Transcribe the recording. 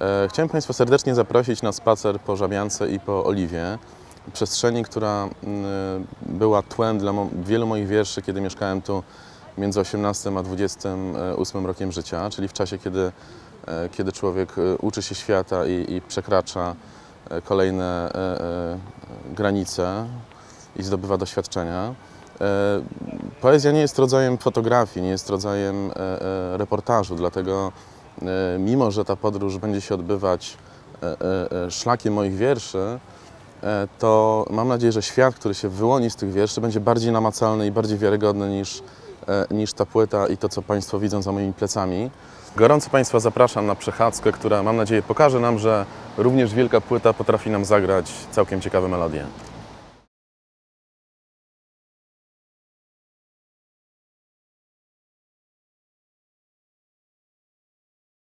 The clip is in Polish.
E, Chciałem Państwa serdecznie zaprosić na spacer po Żabiance i po Oliwie. Przestrzeni, która mm, była tłem dla wielu moich wierszy, kiedy mieszkałem tu między 18 a 28 rokiem życia, czyli w czasie, kiedy, e, kiedy człowiek e, uczy się świata i, i przekracza e, kolejne e, e, granice i zdobywa doświadczenia. E, Poezja nie jest rodzajem fotografii, nie jest rodzajem e, e, reportażu, dlatego e, mimo, że ta podróż będzie się odbywać e, e, e, szlakiem moich wierszy, e, to mam nadzieję, że świat, który się wyłoni z tych wierszy, będzie bardziej namacalny i bardziej wiarygodny niż, e, niż ta płyta i to, co Państwo widzą za moimi plecami. Gorąco Państwa zapraszam na przechadzkę, która mam nadzieję pokaże nam, że również wielka płyta potrafi nam zagrać całkiem ciekawe melodie.